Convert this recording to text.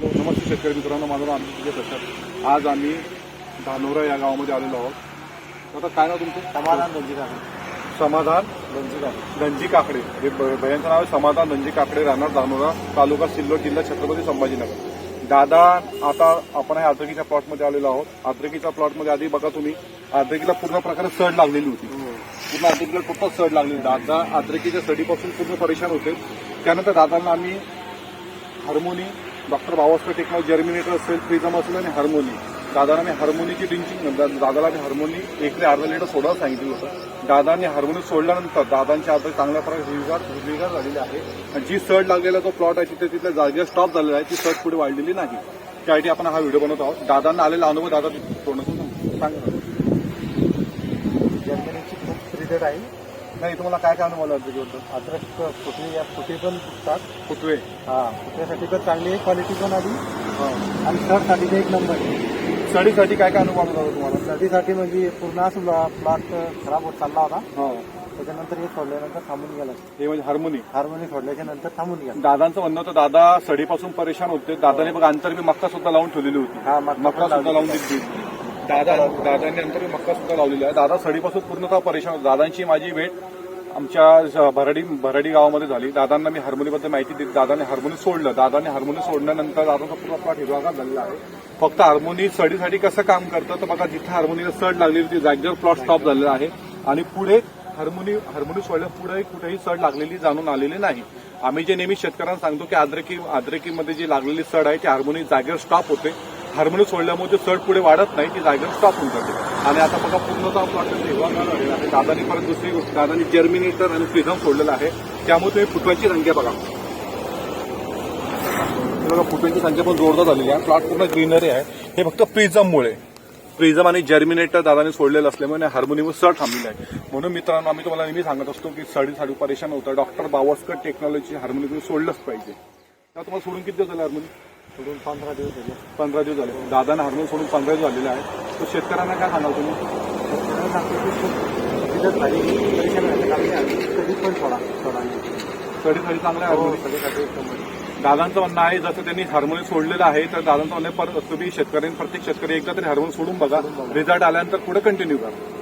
शेतकरी मित्रांनो माझं नाव विजय प्रसाद. आज आम्ही धानोरा या गावामध्ये आलेलो आहोत. आता काय नाव तुमचं? समाधान धनजी काकडे. समाधान धनजी काकडे. धनजी काकडे. हे भयांचं नाव आहे. समाधान धनजी काकडे राहणार धानोरा तालुका सिल्लोड जिल्हा छत्रपती संभाजीनगर. दादा आता आपण या आद्रकीच्या प्लॉटमध्ये आलेलो आहोत. आद्रकीच्या प्लॉटमध्ये आधी बघा तुम्ही. आद्रकीला पूर्ण प्रकारे सड लागलेली होती. पूर्ण आद्रकीला टोटल सड लागलेली दादा आद्रकीच्या सडीपासून पूर्ण परेशान होते. त्यानंतर दादांना आम्ही harmony doctor Babasaheb technology germinator असेल प्रिझम असेल आणि हार्मोनी. दादाला मी हार्मोनीची ड्रिंकिंग म्हणजे दादाला मी हार्मोनी एक ते अर्धा लिटर सोडायला सांगितलं होतं. दादाने हार्मोनी सोडल्यानंतर दादांच्या आता चांगल्या प्रकारे हिरवीगार हिरवीगार झालेली आहे. आणि जी सड लागलेला जो प्लॉट आहे तिथे तिथल्या जागेवर स्टॉप झालेला आहे. ती सड पुढे वाढलेली नाही. त्यासाठी आपण हा व्हिडिओ बनवत आहोत. दादांना आलेला अनुभव दादा तोंडातून सांगा जर्मनीची खूप रिझल्ट आहे. नाही तुम्हाला काय काय अनुभव त्याच्याबद्दल अद्रक फुटवी या फुटी पण फुटतात फुटवे हा फुटण्यासाठी पण चांगली आहे क्वालिटी पण आली. आणि तर एक नंबर आहे. सडीसाठी काय काय अनुभव आला दादा तुम्हाला? सर्दीसाठी म्हणजे पूर्ण असं प्लॉट खराब होत चालला होता. हा. त्याच्यानंतर हे सोडल्यानंतर थांबून गेला. हे म्हणजे हार्मोनी हार्मोनी सोडल्याच्या नंतर थांबून गेला. दादांचं म्हणणं होतं दादा सडीपासून परेशान होते. दादाने बघा अंतर मी मक्का सुद्धा लावून ठेवलेली होती. हा मक्का सुद्धा लावून दिली. दादा दादांनी अंतर मी मक्का सुद्धा लावलेली आहे. दादा सडीपासून पूर्णतः परेशान दादांची माझी भेट आमच्या ज- भराडी भराडी गावामध्ये झाली. दादांना मी हार्मोनीबद्दल माहिती दिली. दादाने हार्मोनी सोडलं. दादाने हार्मोनी सोडल्यानंतर दादाचा पूर्ण प्लॉट हिरवागार झालेला आहे. फक्त हार्मोनी सडीसाठी कसं काम करतं तर बघा जिथे हार्मोनीला सड लागलेली ती जागेवर प्लॉट स्टॉप झालेला आहे. आणि पुढे हार्मोनी हार्मोनी सोडल्या पुढे कुठेही सड लागलेली जाणून आलेली नाही. आम्ही जे नेहमी शेतकऱ्यांना सांगतो की आद्रकी आद्रकीमध्ये जी लागलेली सड आहे ती हार्मोनी जागेवर स्टॉप होते. हार्मोनी सोडल्यामुळे ते चढ पुढे वाढत नाही ती जागेवर स्टॉप होऊन जाते. आणि आता बघा पूर्णतः प्लॉट हिरवागार झालेला आहे दादानी परत दुसरी गोष्ट दादानी जर्मिनेटर आणि प्रिझम सोडलेलं आहे. त्यामुळे तुम्ही फुटव्यांची संख्या बघा. बघा फुटव्यांची संख्या पण जोरदार झालेली आहे. प्लॉट पूर्ण ग्रीनरी आहे. हे फक्त प्रिझममुळे प्रिझम आणि जर्मिनेटर दादाने सोडलेलं असल्यामुळे हार्मोनियम सड थांबलेलं आहे. म्हणून मित्रांनो आम्ही तुम्हाला नेहमी सांगत असतो की सडी साडी परेशान होतं. डॉक्टर बावस्कर टेक्नॉलॉजी हार्मोनियम सोडलंच पाहिजे. तुम्हाला सोडून किती झालं हार्मोनियम सोडून पंधरा दिवस झाले. पंधरा दिवस झाले. दादाने हार्मोनियम सोडून पंधरा दिवस झालेले आहे तर शेतकऱ्यांना काय सांगाल तुम्ही? शेतकऱ्यांना सांगतो की खूप झाली कधी पण सोडा. सोडा सडीसाठी चांगलं आहे नंबर दादांचं म्हणणं आहे जसं त्यांनी हार्मोनियम सोडलेलं आहे तर दादांचं म्हणणं परत तुम्ही शेतकऱ्यांनी प्रत्येक शेतकरी एकदा तरी हार्मोनियम सोडून बघा. रिझल्ट आल्यानंतर पुढे कंटिन्यू करा.